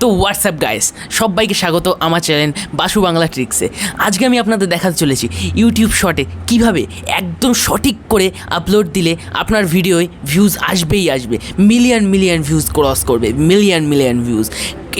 তো WhatsApp guys সবাইকে স্বাগত আমার চ্যানেল বাসু বাংলা ট্রিক্সে আজকে আমি আপনাদের দেখাতে চলেছি ইউটিউব শর্টে কীভাবে একদম সঠিক করে আপলোড দিলে আপনার ভিডিওয় ভিউজ আসবেই আসবে। মিলিয়ন মিলিয়ন ভিউজ ক্রস করবে। মিলিয়ন মিলিয়ন ভিউজ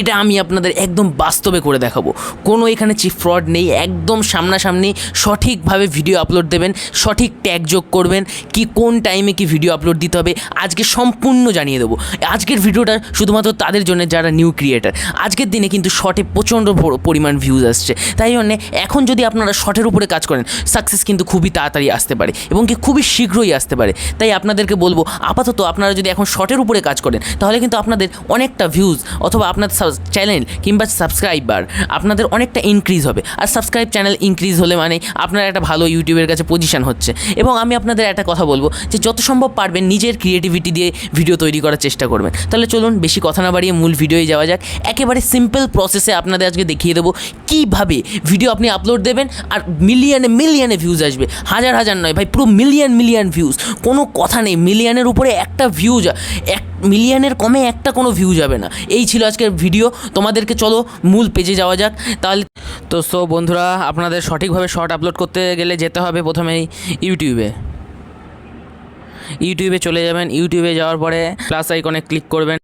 এটা আমি আপনাদের একদম বাস্তবে করে দেখাবো। কোনো এখানে চিপ ফ্রড নেই, একদম সামনাসামনি সঠিকভাবে ভিডিও আপলোড দেবেন, সঠিক ট্যাগ যোগ করবেন, কি কোন টাইমে কি ভিডিও আপলোড দিতে হবে, আজকে সম্পূর্ণ জানিয়ে দেবো। আজকের ভিডিওটা শুধুমাত্র তাদের জন্য যারা নিউ ক্রিয়েটার, আজকের দিনে কিন্তু শর্টে প্রচণ্ড পরিমাণ ভিউজ আসছে। তাই জন্যে এখন যদি আপনারা শর্টের উপরে কাজ করেন সাকসেস কিন্তু খুবই তাড়াতাড়ি আসতে পারে এবং কি খুবই শীঘ্রই আসতে পারে। তাই আপনাদেরকে বলব, আপাতত আপনারা যদি এখন শর্টের উপরে কাজ করেন, তাহলে কিন্তু আপনাদের অনেকটা ভিউজ অথবা আপনার চ্যানেল কিংবা সাবস্ক্রাইবার আপনাদের অনেকটা ইনক্রিজ হবে। আর সাবস্ক্রাইব চ্যানেল ইনক্রিজ হলে মানে আপনার একটা ভালো ইউটিউবের কাছে পজিশন হচ্ছে। এবং আমি আপনাদের একটা কথা বলব যে, যত সম্ভব পারবেন নিজের ক্রিয়েটিভিটি দিয়ে ভিডিও তৈরি করার চেষ্টা করবেন। তাহলে চলুন বেশি কথা না বাড়িয়ে মূল ভিডিওয়ে যাওয়া যাক। একেবারে সিম্পল প্রসেসে আপনাদের আজকে দেখিয়ে দেবো কীভাবে ভিডিও আপনি আপলোড দেবেন আর মিলিয়নে মিলিয়নে ভিউজ আসবে। হাজার হাজার নয় ভাই, পুরো মিলিয়ন মিলিয়ন ভিউজ কোনো কথা নেই। মিলিয়নের উপরে একটা ভিউজ এক মিলিয়নের কমে একটা কোনো ভিউ যাবে না। এই ছিল আজকের ভিডিও তোমাদেরকে চলো মূল পেজে যাওয়া যাক। তাহলে তো সো বন্ধুরা, আপনাদের সঠিকভাবে শর্ট আপলোড করতে গেলে যেতে হবে প্রথমেই ইউটিউবে ইউটিউবে চলে যাবেন। ইউটিউবে যাওয়ার পরে প্লাস আইকনে ক্লিক করবেন।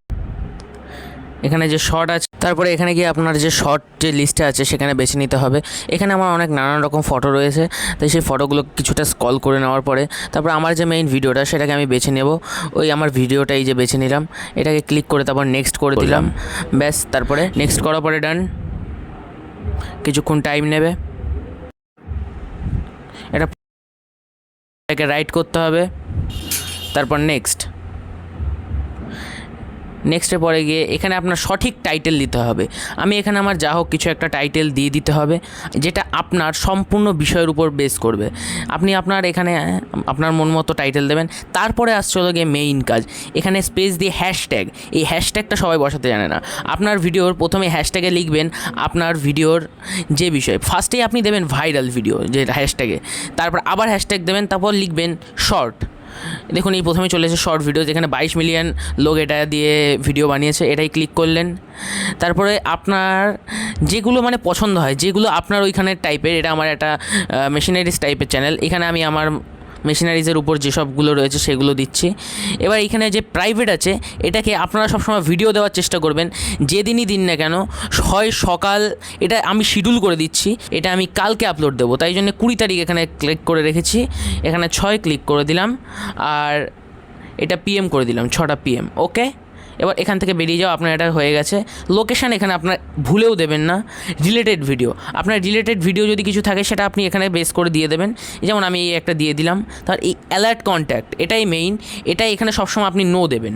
এখানে যে শর্ট আছে তারপরে এখানে গিয়ে আপনার যে শর্ট যে লিস্টে আছে সেখানে বেছে নিতে হবে। এখানে আমার অনেক নানান রকম ফটো রয়েছে। তাই সেই ফটোগুলো কিছুটা স্কল করে নেওয়ার পরে তারপর আমার যে মেইন ভিডিওটা সেটাকে আমি বেছে নেব। ওই আমার ভিডিওটাই যে বেছে নিলাম এটাকে ক্লিক করে তারপর নেক্সট করে দিলাম। ব্যাস তারপরে নেক্সট করার পরে ডান কিছুক্ষণ টাইম নেবে। এটা এটাকে রাইট করতে হবে। তারপর নেক্সট নেক্সটের পরে গিয়ে এখানে আপনার সঠিক টাইটেল দিতে হবে। আমি এখানে আমার যা হোক কিছু একটা টাইটেল দিয়ে দিতে হবে, যেটা আপনার সম্পূর্ণ বিষয়ের উপর বেস করবে। আপনি আপনার এখানে, আপনার মন মতো টাইটেল দেবেন, তারপরে আসছে হলো গিয়ে মেইন কাজ। এখানে স্পেস দিয়ে হ্যাশট্যাগ এই হ্যাশট্যাগটা সবাই বসাতে জানে না। আপনার ভিডিওর প্রথমে হ্যাশট্যাগে লিখবেন আপনার ভিডিওর যে বিষয়। ফার্স্টেই আপনি দেবেন ভাইরাল ভিডিও যে হ্যাশট্যাগে তারপর আবার হ্যাশট্যাগ দেবেন, তারপর লিখবেন শর্ট দেখুন, এই প্রথমে চলে এসে শর্ট ভিডিও যেখানে বাইশ মিলিয়ন লোক এটা দিয়ে ভিডিও বানিয়েছে, এটাই ক্লিক করলেন। তারপরে আপনার যেগুলো মানে পছন্দ হয়, যেগুলো আপনার ওইখানের টাইপের এটা আমার একটা মেশিনারিজ টাইপের চ্যানেল এখানে আমি আমার মেশিনারিজের উপর যেসবগুলো রয়েছে সেগুলো দিচ্ছি। এবার এখানে যে প্রাইভেট আছে, এটাকে আপনারা সবসময় ভিডিও দেওয়ার চেষ্টা করবেন। যেদিনই দিন না কেন, হয় সকাল, এটা আমি শিডিউল করে দিচ্ছি। এটা আমি কালকে আপলোড দেবো, তাই জন্য কুড়ি তারিখ এখানে ক্লিক করে রেখেছি। এখানে ছয় ক্লিক করে দিলাম, আর এটা পিএম করে দিলাম, ছটা পিএম ওকে এবার এখান থেকে বেরিয়ে যাও, আপনার এটা হয়ে গেছে। লোকেশান এখানে আপনার ভুলেও দেবেন না। রিলেটেড ভিডিও আপনার রিলেটেড ভিডিও যদি কিছু থাকে, সেটা আপনি এখানে বেস করে দিয়ে দেবেন। যেমন আমি এই একটা দিয়ে দিলাম। তার এই অ্যালার্ট কন্ট্যাক্ট এটাই মেইন এটাই এখানে সবসময় আপনি নো দেবেন।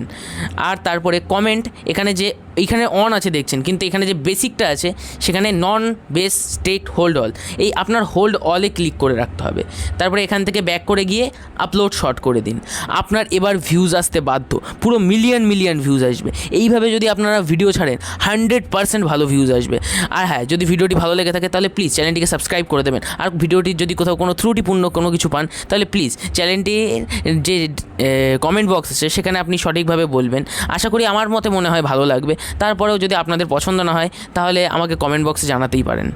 আর তারপরে কমেন্ট এখানে যে এইখানে অন আছে দেখছেন, কিন্তু এখানে যে বেসিকটা আছে, সেখানে non base state hold all এই আপনার হোল্ড অলে ক্লিক করে রাখতে হবে। তারপরে এখান থেকে ব্যাক করে গিয়ে আপলোড শর্ট করে দিন। আপনার এবার ভিউজ আসতে বাধ্য। পুরো মিলিয়ন মিলিয়ন ভিউজ আসবে। এইভাবে যদি আপনারা ভিডিও ছাড়েন হান্ড্রেড পার্সেন্ট ভালো ভিউজ আসবে। আর হ্যাঁ যদি ভিডিওটি ভালো লেগে থাকে, তাহলে প্লিজ চ্যানেলটিকে সাবস্ক্রাইব করে দেবেন। আর ভিডিওটির যদি কোথাও কোনো ত্রুটিপূর্ণ কোনো কিছু পান, তাহলে প্লিজ চ্যানেলটির যে কমেন্ট বক্স আছে, সেখানে আপনি সঠিকভাবে বলবেন। আশা করি আমার মতে মনে হয় ভালো লাগবে। তারপরেও যদি আপনাদের পছন্দ না হয় তাহলে আমাকে কমেন্ট বক্সে জানাতেই পারেন।